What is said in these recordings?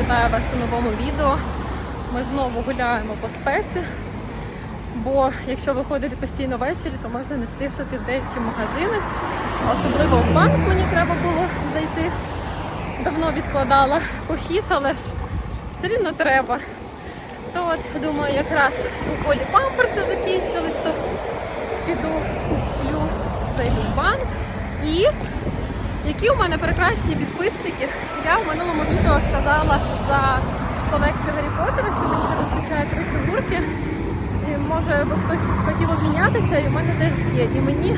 Вітаю вас у новому відео. Ми знову гуляємо по спеці, бо якщо ви ходите постійно ввечері, то можна не встигнути в деякі магазини. Особливо в банк мені треба було зайти. Давно відкладала похід, але ж все рівно треба. То от думаю, якраз у полі памперси закінчились, то піду куплю зайду в банк. І які у мене прекрасні підписники. Я в минулому відео сказала за колекцію Гаррі Поттера, що мені не вистачає три фігурки. І може би хтось хотів обмінятися, і в мене теж є. І мені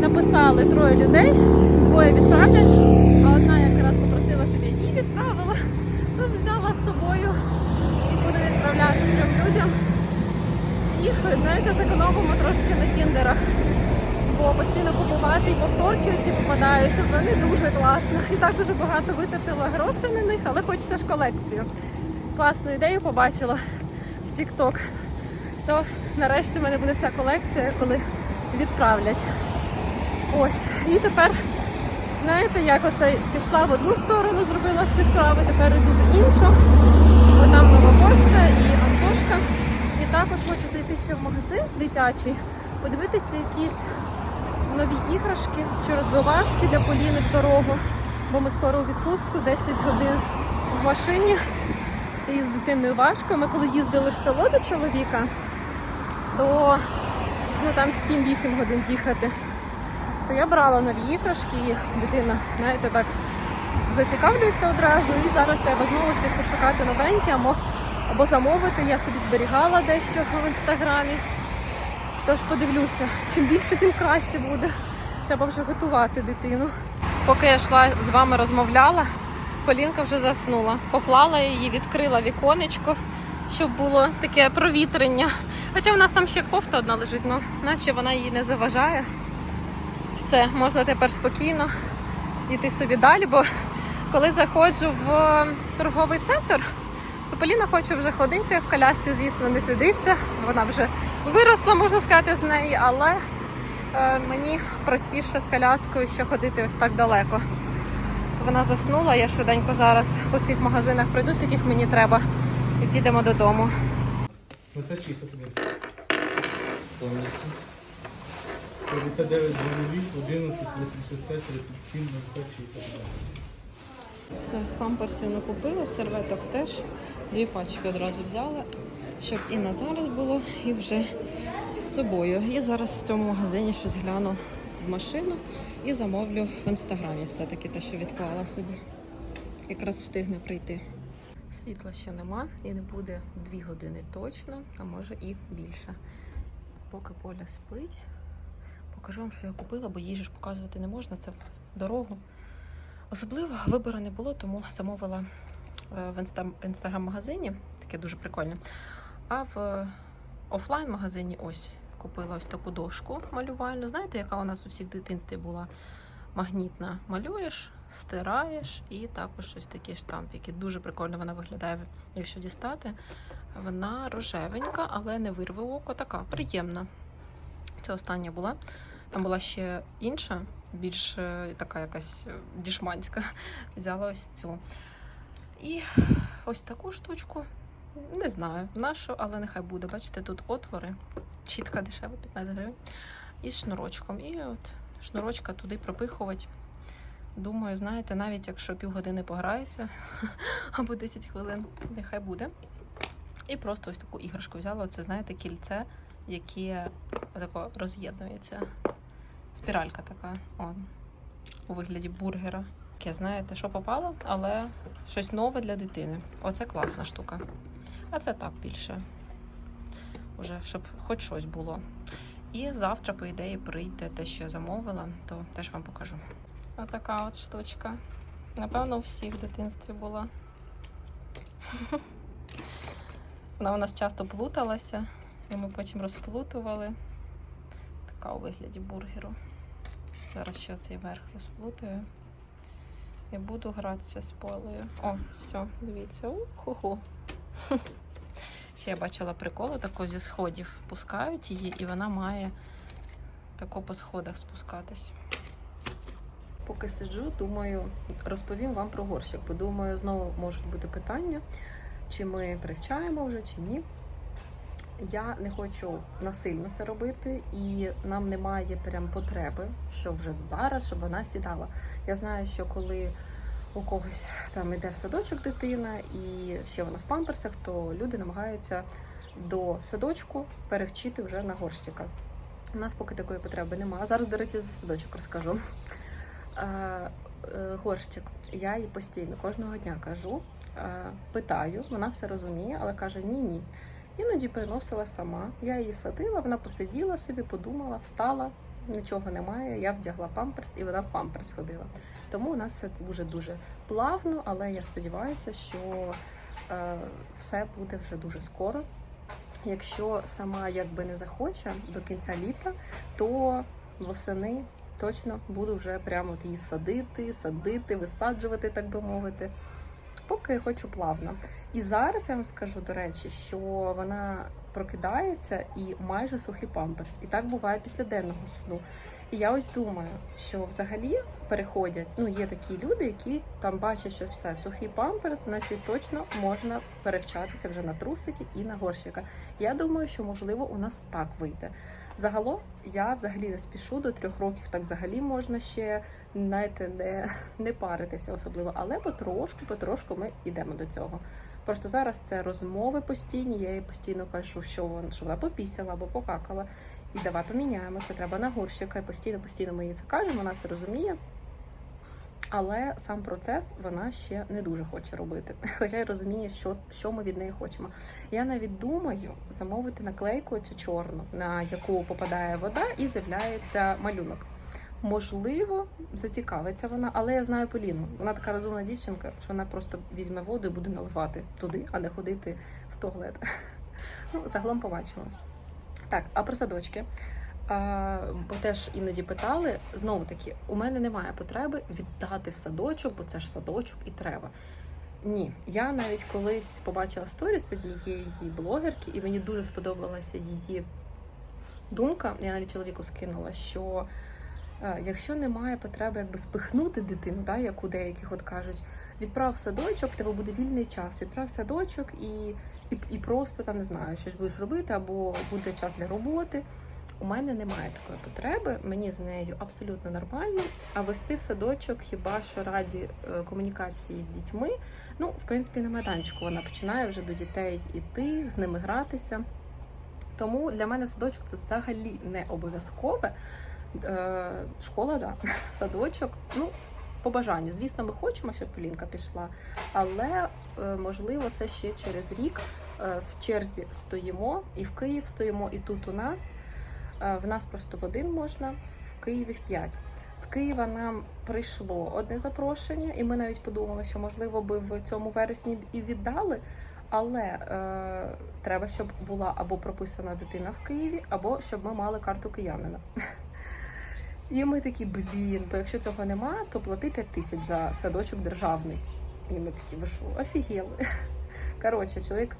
написали троє людей, двоє відправлять, а одна якраз попросила, щоб я її відправила. Тож взяла з собою і буду відправляти трьом людям. І знаєте, зекономимо трошки на кіндерах бо постійно купувати і повторки ці попадаються, це не дуже класно. І так дуже багато витратила грошей на них, але хочеться ж колекцію. Класну ідею побачила в TikTok. То нарешті в мене буде вся колекція, коли відправлять. Ось. І тепер, знаєте, як оце пішла в одну сторону, зробила всі справи, тепер йду в іншу. Бо там нова пошта і Антошка. І також хочу зайти ще в магазин дитячий, подивитися якісь нові іграшки чи розвивашки для Поліни в дорогу, бо ми скоро у відпустку 10 годин в машині. І з дитиною важко. Ми коли їздили в село до чоловіка, то ну, там 7-8 годин їхати. То я брала нові іграшки, і дитина, знаєте, так зацікавлюється одразу. І зараз треба знову щось пошукати новеньке або, або замовити. Я собі зберігала дещо в інстаграмі. Тож подивлюся, чим більше, тим краще буде. Треба вже готувати дитину. Поки я йшла з вами розмовляла, Полінка вже заснула. Поклала її, відкрила віконечко, щоб було таке провітрення. Хоча в нас там ще кофта одна лежить, ну наче вона їй не заважає. Все, можна тепер спокійно йти собі далі, бо коли заходжу в торговий центр, то Поліна хоче вже ходити в колясці, звісно, не сидиться. Вона вже виросла, можна сказати, з неї, але е, мені простіше з коляскою ще ходити ось так далеко. То вона заснула, я швиденько зараз по всіх магазинах пройдусь, яких мені треба, і підемо додому. Яка числа тобі? 59, 11, 85, 37, яка числа тобі? Все, памперсів накупила, серветок теж. Дві пачки одразу взяла, щоб і на зараз було, і вже з собою. Я зараз в цьому магазині щось гляну в машину і замовлю в інстаграмі все-таки те, що відклала собі. Якраз встигне прийти. Світла ще нема і не буде дві години точно, а може і більше. Поки Поля спить, покажу вам, що я купила, бо їжі ж показувати не можна, це в дорогу. Особливо вибору не було, тому замовила е, в інстаграм-магазині, таке дуже прикольне. А в офлайн-магазині ось купила ось таку дошку малювальну. Знаєте, яка у нас у всіх дитинстві була магнітна? Малюєш, стираєш і також ось такі штампики. Дуже прикольно вона виглядає, якщо дістати. Вона рожевенька, але не вирве око, така приємна. Це остання була. Там була ще інша, більш е, така якась е, дішманська. Взяла ось цю. І ось таку штучку. Не знаю, нашу, але нехай буде. Бачите, тут отвори. Чітка дешева, 15 гривень. І з шнурочком. І от шнурочка туди пропихувати. Думаю, знаєте, навіть якщо півгодини пограється або 10 хвилин, нехай буде. І просто ось таку іграшку взяла. Оце, знаєте, кільце, яке отако роз'єднується. Спіралька така, о, у вигляді бургера. Яке, знаєте, що попало, але щось нове для дитини. Оце класна штука. А це так більше. Уже, щоб хоч щось було. І завтра, по ідеї, прийде те, що я замовила, то теж вам покажу. Отака от штучка. Напевно, у всіх в дитинстві була. Вона у нас часто плуталася, і ми потім розплутували. Така у вигляді бургеру. Зараз ще цей верх розплутаю. І буду гратися з полею. О, все, дивіться. Ху-ху. Ще я бачила приколу, тако зі сходів пускають її, і вона має тако по сходах спускатись. поки сиджу, думаю, розповім вам про горщик, бо думаю, знову можуть бути питання, чи ми привчаємо вже, чи ні. Я не хочу насильно це робити, і нам немає прям потреби, що вже зараз, щоб вона сідала. Я знаю, що коли у когось там іде в садочок дитина і ще вона в памперсах, то люди намагаються до садочку перевчити вже на горщика. У нас поки такої потреби немає. Зараз, до речі, за садочок розкажу. Е, Горщик, я їй постійно кожного дня кажу, питаю, вона все розуміє, але каже ні-ні. Іноді приносила сама. Я її садила, вона посиділа собі, подумала, встала, нічого немає. Я вдягла памперс, і вона в памперс ходила. Тому у нас все дуже дуже плавно, але я сподіваюся, що е, все буде вже дуже скоро. Якщо сама якби не захоче до кінця літа, то восени точно буду вже прямо от її садити, садити, висаджувати, так би мовити. Поки хочу плавно. І зараз я вам скажу, до речі, що вона прокидається і майже сухий памперс. І так буває після денного сну. І я ось думаю, що взагалі переходять. Ну, є такі люди, які там бачать, що все сухий памперс, значить точно можна перевчатися вже на трусики і на горщика. Я думаю, що можливо у нас так вийде. Загалом я взагалі не спішу до трьох років, так взагалі можна ще знаєте, не, не паритися особливо, але потрошку, потрошку ми йдемо до цього. Просто зараз це розмови постійні. Я їй постійно кажу, що вона що вона попісяла або покакала. І давай поміняємо. Це треба на горщика. І постійно, постійно ми їй це кажемо, вона це розуміє. Але сам процес вона ще не дуже хоче робити. Хоча й розуміє, що, що ми від неї хочемо. Я навіть думаю замовити наклейку цю чорну, на яку попадає вода, і з'являється малюнок. Можливо, зацікавиться вона, але я знаю Поліну. Вона така розумна дівчинка, що вона просто візьме воду і буде наливати туди, а не ходити в туалет. Ну, загалом побачимо. Так, а про садочки. Бо теж іноді питали, знову таки, у мене немає потреби віддати в садочок, бо це ж садочок і треба. Ні, я навіть колись побачила сторіс однієї блогерки, і мені дуже сподобалася її думка. Я навіть чоловіку скинула, що е, якщо немає потреби якби спихнути дитину, да, як у деяких от кажуть, відправ садочок, в тебе буде вільний час, відправ садочок і, і, і просто там не знаю, щось будеш робити, або буде час для роботи. У мене немає такої потреби, мені з нею абсолютно нормально. А вести в садочок хіба що раді е, комунікації з дітьми. Ну, в принципі, на майданчику вона починає вже до дітей іти, з ними гратися. Тому для мене садочок це взагалі не обов'язкове. Е, Школа, да, садочок. Ну, по бажанню. Звісно, ми хочемо, щоб Полінка пішла, але е, можливо це ще через рік. В черзі стоїмо, і в Київ стоїмо, і тут у нас. Е, В нас просто в один можна, в Києві в п'ять. З Києва нам прийшло одне запрошення, і ми навіть подумали, що можливо би в цьому вересні і віддали. Але е, треба, щоб була або прописана дитина в Києві, або щоб ми мали карту киянина. І ми такі, блін, бо якщо цього нема, то плати 5 тисяч за садочок державний. І ми такі, ви що, офігели. Коротше, чоловік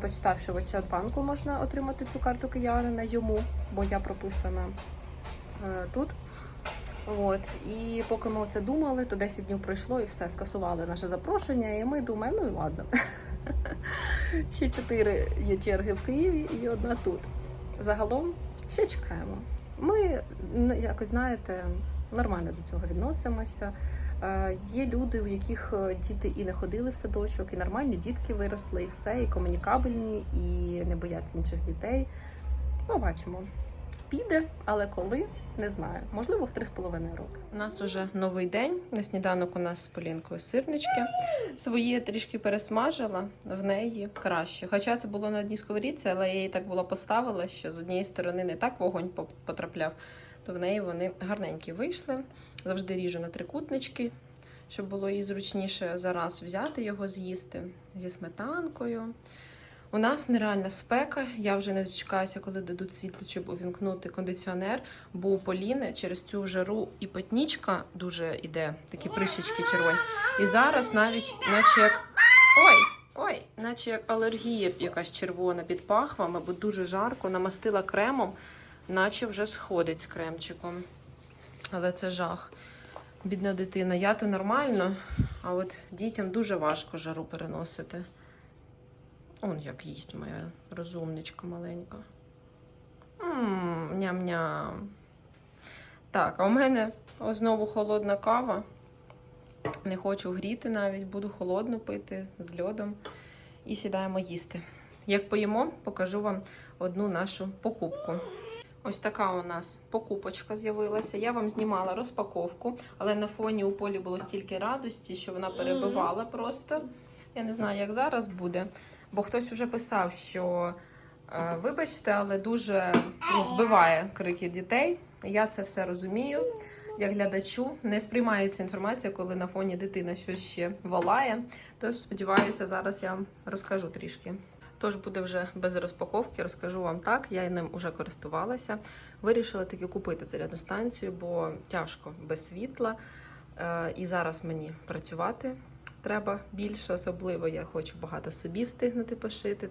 почитав, що в Ощадбанку можна отримати цю карту киянина йому, бо я прописана е, тут. От, і поки ми це думали, то 10 днів пройшло і все, скасували наше запрошення, і ми думаємо, ну і ладно. Ще чотири є черги в Києві і одна тут. Загалом ще чекаємо. Ми якось знаєте, нормально до цього відносимося. Е, Є люди, у яких е, діти і не ходили в садочок, і нормальні дітки виросли, і все, і комунікабельні, і не бояться інших дітей. Побачимо. Піде, але коли не знаю. Можливо, в три з половиною роки. У нас уже новий день. На сніданок у нас з Полінкою сирнички. Свої трішки пересмажила, в неї краще. Хоча це було на одній сковорідці, але я її так було поставила, що з однієї сторони не так вогонь потрапляв, то в неї вони гарненькі вийшли. Завжди ріжу на трикутнички, щоб було їй зручніше зараз взяти його з'їсти зі сметанкою. У нас нереальна спека. Я вже не дочекаюся, коли дадуть світло, щоб увімкнути кондиціонер. Бо у Поліни через цю жару і потнічка дуже іде, такі прищечки червоні. І зараз навіть, наче як ой, ой, наче як алергія якась червона під пахвами, бо дуже жарко, намастила кремом, наче вже сходить з кремчиком. Але це жах. Бідна дитина, я то нормально, а от дітям дуже важко жару переносити. Он як їсть моя розумничка маленька. Ням-ням. Так, а у мене знову холодна кава. Не хочу гріти навіть, буду холодну пити з льодом. І сідаємо їсти. Як поїмо, покажу вам одну нашу покупку. Ось така у нас покупочка з'явилася. Я вам знімала розпаковку, але на фоні у полі було стільки радості, що вона перебивала просто. Я не знаю, як зараз буде. Бо хтось вже писав, що е, вибачте, але дуже ну, збиває крики дітей. Я це все розумію. Як глядачу не сприймається інформація, коли на фоні дитина щось ще волає. Тож сподіваюся, зараз я вам розкажу трішки. Тож буде вже без розпаковки, розкажу вам так. Я ним вже користувалася. Вирішила таки купити зарядну станцію, бо тяжко без світла. Е, І зараз мені працювати треба більше, особливо я хочу багато собі встигнути пошити.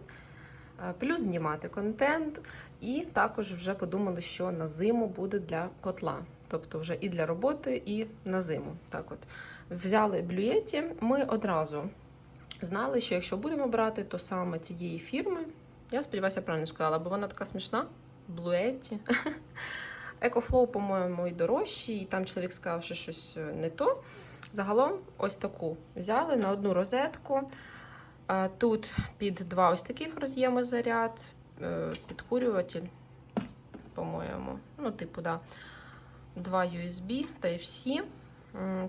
Е, Плюс знімати контент, і також вже подумали, що на зиму буде для котла. Тобто вже і для роботи, і на зиму. Так от взяли блюєті. Ми одразу знали, що якщо будемо брати, то саме цієї фірми. Я сподіваюся, правильно сказала, бо вона така смішна. Блуетті. Екофлоу, по-моєму, і дорожчий, і там чоловік сказав, що щось е, не то. Загалом, ось таку взяли на одну розетку. Тут під два ось таких роз'єми заряд, е, підкурюватель, по-моєму. Ну, типу, да. Два USB Type-C.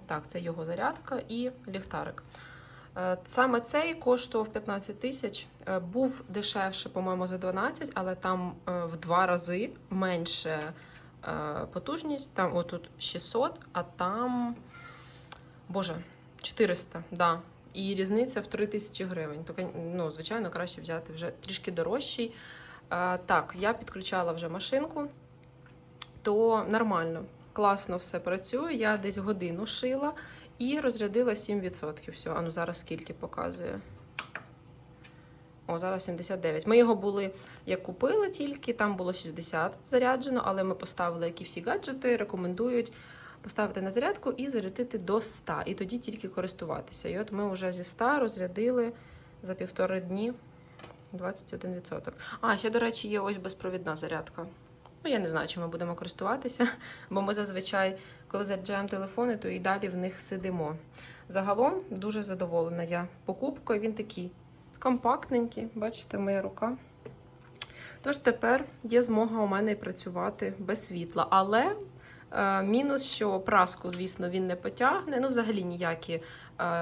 Так, це його зарядка і ліхтарик. Е, Саме цей коштував 15 тисяч. Е, Був дешевше, по-моєму, за 12, але там е, в два рази менше потужність. Там отут 600, а там, боже, 400, да. І різниця в 3 тисячі гривень. То, ну, звичайно, краще взяти вже трішки дорожчий. Так, я підключала вже машинку, то нормально, класно все працює. Я десь годину шила і розрядила 7%. Все, а ну зараз скільки показує. О, зараз 79. Ми його були, як купили тільки, там було 60 заряджено, але ми поставили, як і всі гаджети, рекомендують поставити на зарядку і зарядити до 100, і тоді тільки користуватися. І от ми вже зі 100 розрядили за півтори дні 21%. А, ще, до речі, є ось безпровідна зарядка. Ну, я не знаю, чи ми будемо користуватися, бо ми зазвичай, коли заряджаємо телефони, то і далі в них сидимо. Загалом дуже задоволена я покупкою. Він такий компактненький, бачите, моя рука. Тож тепер є змога у мене і працювати без світла. Але е, мінус, що праску, звісно, він не потягне. Ну, взагалі ніякі е,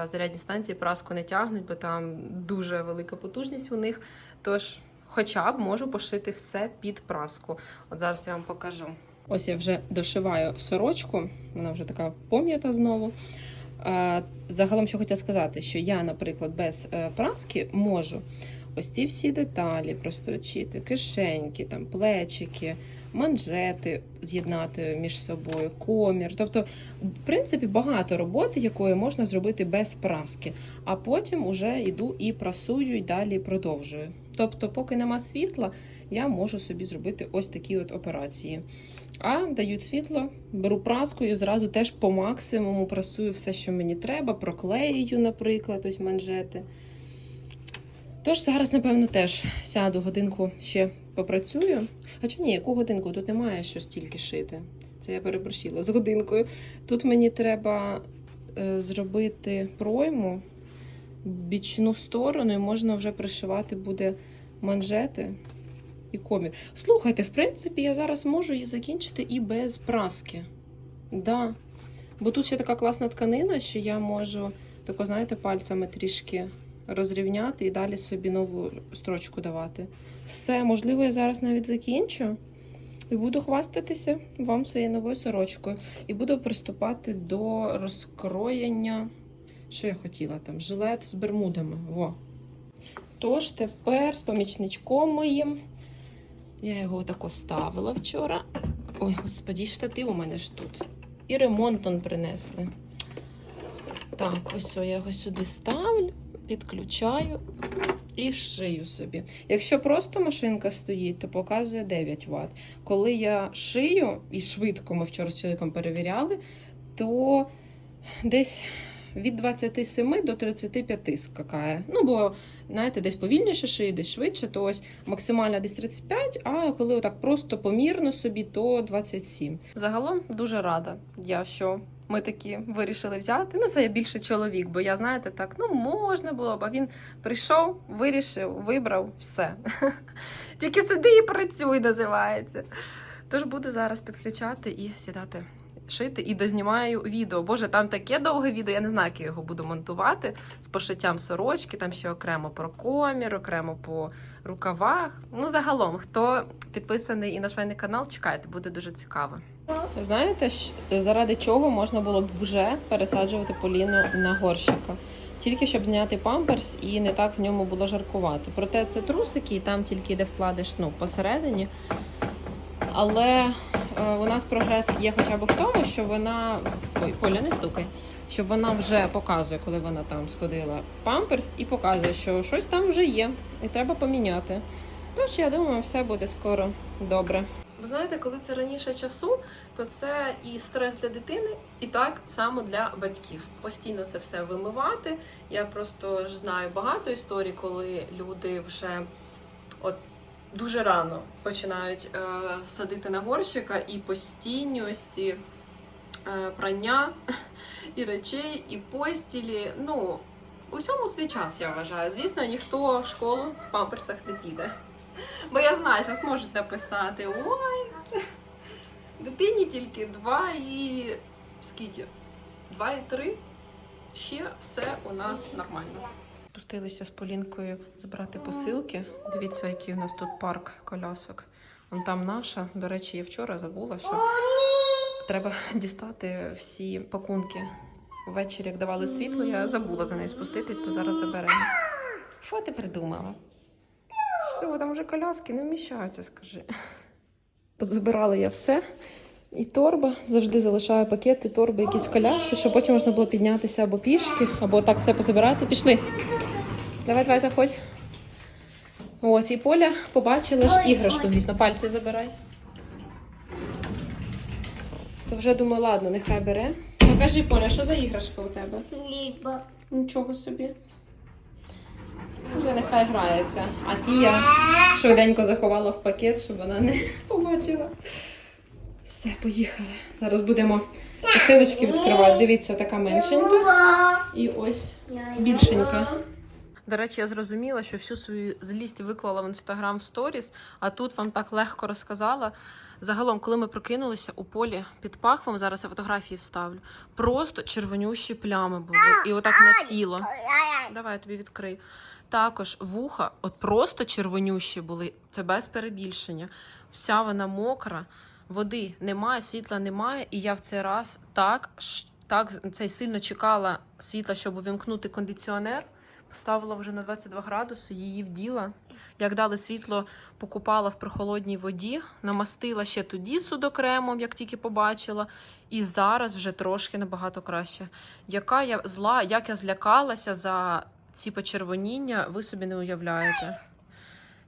зарядні станції праску не тягнуть, бо там дуже велика потужність у них. Тож, хоча б можу пошити все під праску. От зараз я вам покажу. Ось я вже дошиваю сорочку, вона вже така пом'ята знову. Е, Загалом, що хотіла сказати, що я, наприклад, без е, праски можу ось ці всі деталі прострочити, кишеньки, там, плечики, манжети з'єднати між собою, комір. Тобто, в принципі, багато роботи, якої можна зробити без праски. А потім уже йду і прасую, і далі продовжую. Тобто, поки нема світла, я можу собі зробити ось такі от операції. А дають світло, беру праску і зразу теж по максимуму прасую все, що мені треба, проклею, наприклад, ось манжети. Тож зараз, напевно, теж сяду годинку ще попрацюю. Хоча ні, яку годинку? Тут немає що стільки шити. Це я переборщила з годинкою. Тут мені треба е, зробити пройму бічну сторону, і можна вже пришивати буде манжети і комір. Слухайте, в принципі, я зараз можу її закінчити і без праски. Да. Бо тут ще така класна тканина, що я можу, тако, знаєте, пальцями трішки розрівняти і далі собі нову строчку давати. Все, можливо, я зараз навіть закінчу. І буду хвастатися вам своєю новою сорочкою. І буду приступати до розкроєння. Що я хотіла там? Жилет з бермудами. Во. Тож тепер з помічничком моїм. Я його тако ставила вчора. Ой, господі, штатив у мене ж тут. І ремонт он принесли. Так, ось я його сюди ставлю, підключаю і шию собі. Якщо просто машинка стоїть, то показує 9 Вт. Коли я шию, і швидко ми вчора з чоловіком перевіряли, то десь від 27 до 35 скакає. Ну, бо, знаєте, десь повільніше шиє, десь швидше, то ось максимально десь 35, а коли отак просто помірно собі, то 27. Загалом дуже рада я, що ми такі вирішили взяти. Ну, це я більше чоловік, бо я, знаєте, так, ну можна було б, а він прийшов, вирішив, вибрав все. Тільки сиди і працюй, називається. Тож буду зараз підключати і сідати шити і дознімаю відео. Боже, там таке довге відео, я не знаю, як я його буду монтувати з пошиттям сорочки, там ще окремо про комір, окремо по рукавах. Ну, загалом, хто підписаний і на швейний канал, чекайте, буде дуже цікаво. Знаєте, заради чого можна було б вже пересаджувати Поліну на горщика? Тільки щоб зняти памперс і не так в ньому було жаркувати. Проте це трусики, і там тільки де вкладеш ну, посередині. Але е, у нас прогрес є хоча б в тому, що вона. Ой, Поля, не стукай. Що вона вже показує, коли вона там сходила в памперс, і показує, що щось там вже є, і треба поміняти. Тож я думаю, все буде скоро добре. Ви знаєте, коли це раніше часу, то це і стрес для дитини, і так само для батьків. Постійно це все вимивати. Я просто ж знаю багато історій, коли люди вже от дуже рано починають е, садити на горщика і ці е, прання і речей, і постілі. Ну, усьому свій час, я вважаю. Звісно, ніхто в школу в памперсах не піде. Бо я знаю, що зможуть написати: ой, дитині тільки два і скільки? Два і три. Ще все у нас нормально. Спустилися з Полінкою збирати посилки. Дивіться, який у нас тут парк колясок. Вон там наша. До речі, я вчора забула, що треба дістати всі пакунки. Ввечері, як давали світло, я забула за нею спуститись, то зараз заберемо. Що ти придумала? Що, там вже коляски не вміщаються, скажи. Позабирала я все. І торба завжди залишаю пакети, торби якісь в колясці, щоб потім можна було піднятися або пішки, або так все позабирати. Пішли. Давай, давай, заходь. От, і Поля побачила ж іграшку, звісно, пальці забирай. То вже думаю, ладно, нехай бере. Покажи, Поля, що за іграшка у тебе? Либо. Нічого собі. Вже нехай грається. А ті я швиденько заховала в пакет, щоб вона не побачила. Все, поїхали. Зараз будемо посилочки відкривати. Дивіться, така меншенька. І ось більшенька. До речі, я зрозуміла, що всю свою злість виклала в інстаграм сторіс, а тут вам так легко розказала. Загалом, коли ми прокинулися у полі під пахвом, зараз я фотографії вставлю. Просто червонющі плями були. І отак на тіло. Давай я тобі відкрию. Також вуха, от просто червонющі були. Це без перебільшення. Вся вона мокра, води немає, світла немає. І я в цей раз так, так цей сильно чекала світла, щоб увімкнути кондиціонер. Поставила вже на 22 градуси, її вділа. Як дали світло, покупала в прохолодній воді, намастила ще тоді судокремом, як тільки побачила. І зараз вже трошки набагато краще. Яка я зла, як я злякалася за ці почервоніння, ви собі не уявляєте.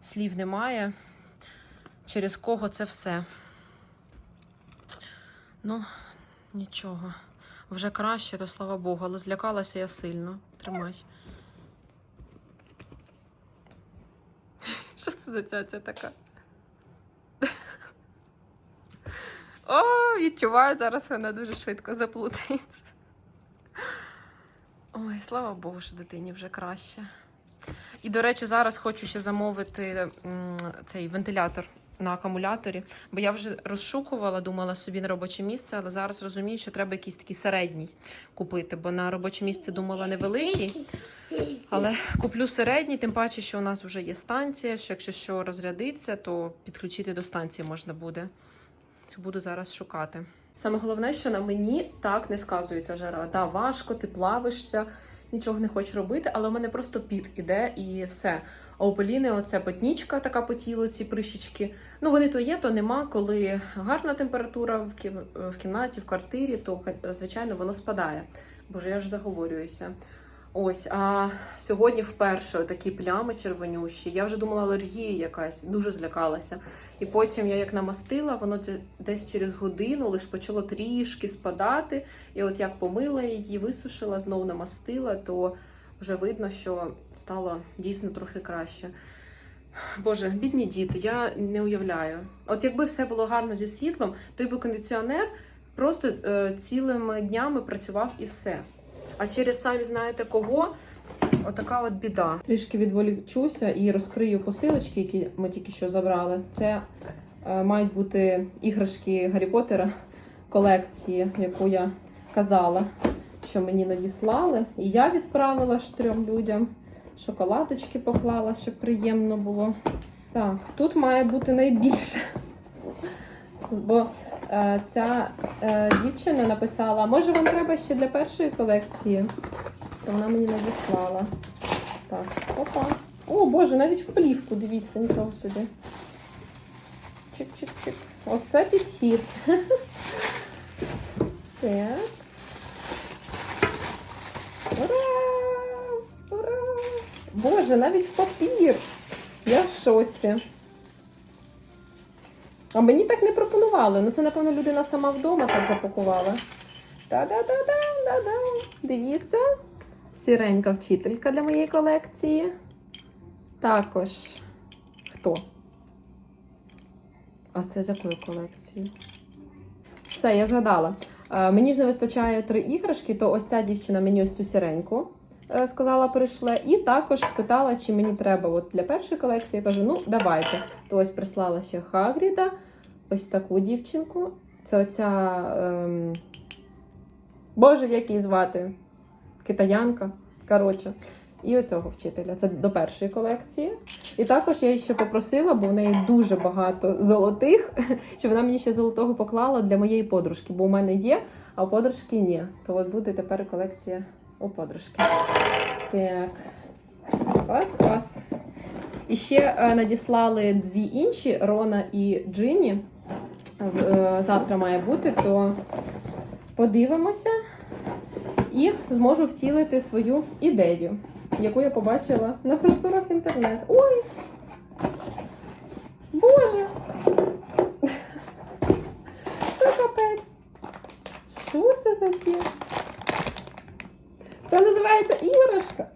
Слів немає. Через кого це все. Ну, нічого. Вже краще, то слава Богу, але злякалася я сильно. Тримай. Що це за цяця така? О, відчуваю, зараз вона дуже швидко заплутається. Ой, слава Богу, що дитині вже краще. І, до речі, зараз хочу ще замовити м, цей вентилятор на акумуляторі, бо я вже розшукувала, думала собі на робоче місце, але зараз розумію, що треба якийсь такий середній купити, бо на робоче місце думала невеликий. Але куплю середній, тим паче, що у нас вже є станція, що якщо що розрядиться, то підключити до станції можна буде. Буду зараз шукати. Саме головне, що на мені так не сказується жара. Да, важко, ти плавишся, нічого не хочеш робити, але у мене просто піт іде і все. А у Поліни оце потнічка така по тілу, ці прищічки. Ну, вони то є, то нема. Коли гарна температура в кім- в кімнаті, в квартирі, то звичайно воно спадає. Боже, я ж заговорююся. Ось, а сьогодні вперше такі плями червонющі. Я вже думала, алергія якась, дуже злякалася. І потім я як намастила, воно десь через годину лише почало трішки спадати. І от як помила її, висушила, знов намастила, то вже видно, що стало дійсно трохи краще. Боже, бідні діти, я не уявляю. От якби все було гарно зі світлом, той би кондиціонер просто е, цілими днями працював і все. А через самі знаєте кого? Отака от біда. Трішки відволічуся і розкрию посилочки, які ми тільки що забрали. Це е, мають бути іграшки Гаррі Поттера колекції, яку я казала, що мені надіслали. І я відправила ж трьом людям. Шоколадочки поклала, щоб приємно було. Так, тут має бути найбільше. Бо е, ця е, дівчина написала, може вам треба ще для першої колекції? То вона мені надіслала. Так, опа. О, Боже, навіть в плівку, дивіться, нічого собі. Чик-чик-чик. Оце підхід. Так. Боже, навіть в папір. Я в шоці. А мені так не пропонували. Ну це, напевно, людина сама вдома так запакувала. Та-да-да-да-да-да. Дивіться. Сіренька вчителька для моєї колекції. Також. Хто? А це з якої колекції? Все, я згадала. Е, мені ж не вистачає три іграшки, то ось ця дівчина мені ось цю сіреньку сказала, прийшла. І також спитала, чи мені треба от для першої колекції. Я кажу, ну давайте. То ось прислала ще Хагріда, ось таку дівчинку. Це оця. Ем... Боже, як її звати? Китаянка. Коротше. І оцього вчителя. Це до першої колекції. І також я її ще попросила, бо в неї дуже багато золотих, щоб вона мені ще золотого поклала для моєї подружки, бо у мене є, а у подружки ні. То от буде тепер колекція у подружки. Так. Клас, клас. І ще е, надіслали дві інші Рона і Джині. Е, Завтра має бути, то подивимося і зможу втілити свою ідею, яку я побачила на просторах інтернету. Ой! Боже! Це капець! Що це таке? Це називається іграшка.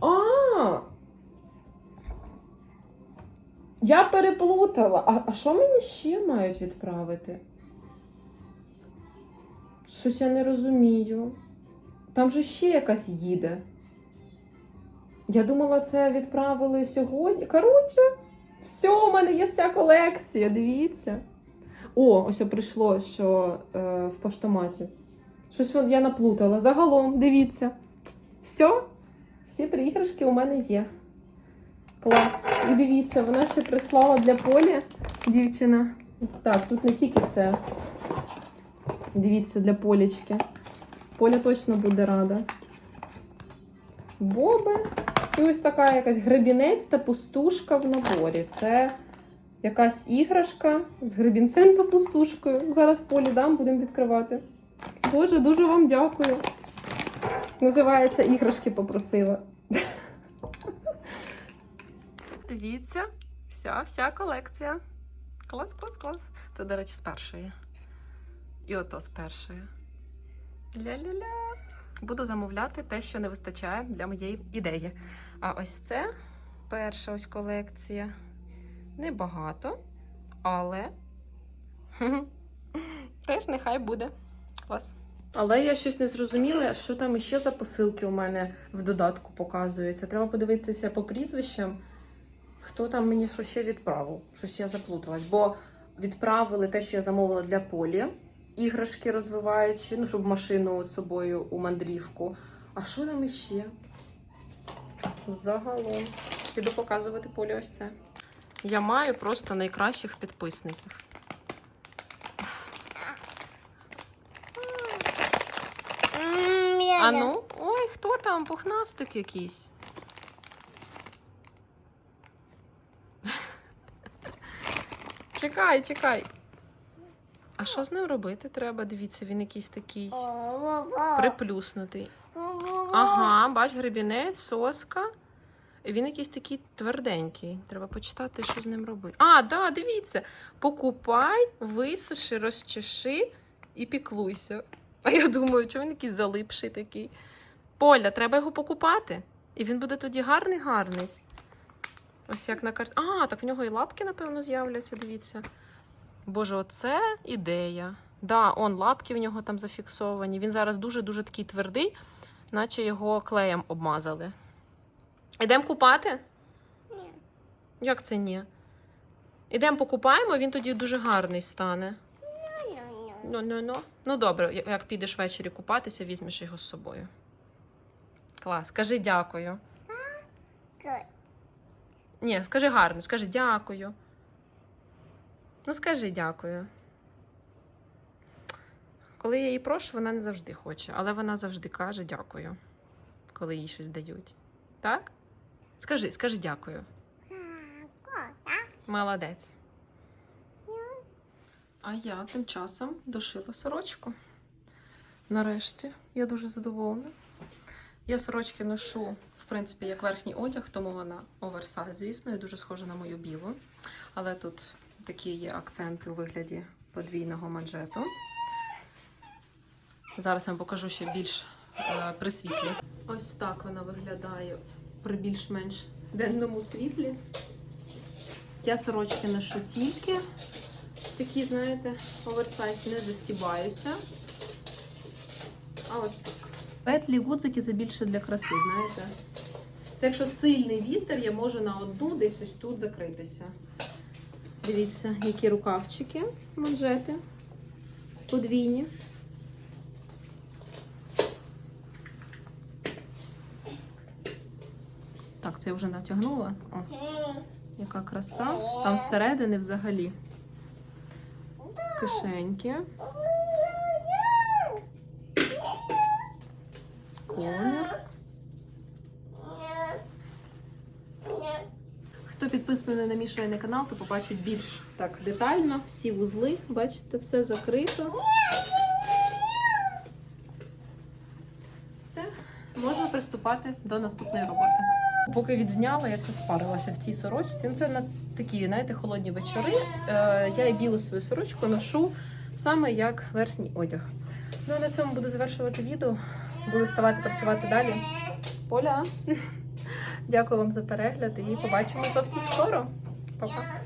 А! Я переплутала. А, а що мені ще мають відправити? Щось я не розумію. Там же ще якась їде. Я думала, це відправили сьогодні. Коротше, все, у мене є вся колекція, дивіться. О, ось прийшло, що е, в поштоматі. Щось я наплутала. Загалом, дивіться. Все, всі три іграшки у мене є. Клас. І дивіться, вона ще прислала для полі дівчина. Так, тут не тільки це. Дивіться, для полічки. Поля точно буде рада. Боби. І ось така якась гребінець та пустушка в наборі. Це якась іграшка з гребінцем та пустушкою. Зараз полі дам, будемо відкривати. Боже, дуже вам дякую. Називається іграшки попросила. Дивіться, вся, вся колекція. Клас, клас, клас. Це, до речі, з першої. І ото з першої. Ля-ля-ля. Буду замовляти те, що не вистачає для моєї ідеї. А ось це перша ось колекція. Небагато, але теж нехай буде. Клас. Але я щось не зрозуміла, що там іще за посилки у мене в додатку показується. Треба подивитися по прізвищам, хто там мені що ще відправив. Щось я заплуталась. Бо відправили те, що я замовила для полі, іграшки розвиваючи, ну, щоб машину з собою у мандрівку. А що там іще? Загалом. Піду показувати полі ось це. Я маю просто найкращих підписників. А ну, ой, хто там? Пухнастик якийсь. Чекай, чекай. А що з ним робити треба? Дивіться, він якийсь такий приплюснутий. Ага, бач, гребінець, соска. Він якийсь такий тверденький. Треба почитати, що з ним робити. А, да, дивіться. Покупай, висуши, розчеши і піклуйся. А я думаю, чому він якийсь залипший такий. Поля, треба його покупати. І він буде тоді гарний гарний. Ось як на карті. А, так в нього і лапки, напевно, з'являться, дивіться. Боже, оце ідея. Да, он лапки в нього там зафіксовані. Він зараз дуже-дуже такий твердий, наче його клеєм обмазали. Ідемо купати? Ні. Як це ні? Ідемо покупаємо, він тоді дуже гарний стане. Ну, ну, ну. ну добре, як підеш ввечері купатися, візьмеш його з собою. Клас, скажи дякую. Ні, скажи гарно, скажи дякую. Ну, скажи дякую. Коли я її прошу, вона не завжди хоче, але вона завжди каже дякую, коли їй щось дають. Так? Скажи, скажи дякую. Молодець. А я тим часом дошила сорочку. Нарешті. Я дуже задоволена. Я сорочки ношу, в принципі, як верхній одяг, тому вона оверсайз, звісно, і дуже схожа на мою білу. Але тут такі є акценти у вигляді подвійного манжету. Зараз я вам покажу ще більш е, при світлі. Ось так вона виглядає при більш-менш денному світлі. Я сорочки ношу тільки такі, знаєте, оверсайз, не застібаюся. А ось так. Петлі гудзики це більше для краси, знаєте. Це якщо сильний вітер, я можу на одну десь ось тут закритися. Дивіться, які рукавчики, манжети подвійні. Так, це я вже натягнула. О, яка краса. Там зсередини взагалі кишеньки. Колір. Хто підписаний на мій швейний канал, то побачить більш так детально всі вузли. Бачите, все закрито. Все, можна приступати до наступної роботи. Поки відзняла, я все спарилася в цій сорочці. Ну, Це на такі, знаєте, холодні вечори. Е, я і білу свою сорочку ношу саме як верхній одяг. Ну а на цьому буду завершувати відео. Буду ставати працювати далі. Поля. Дякую вам за перегляд і побачимо зовсім скоро. Па-па.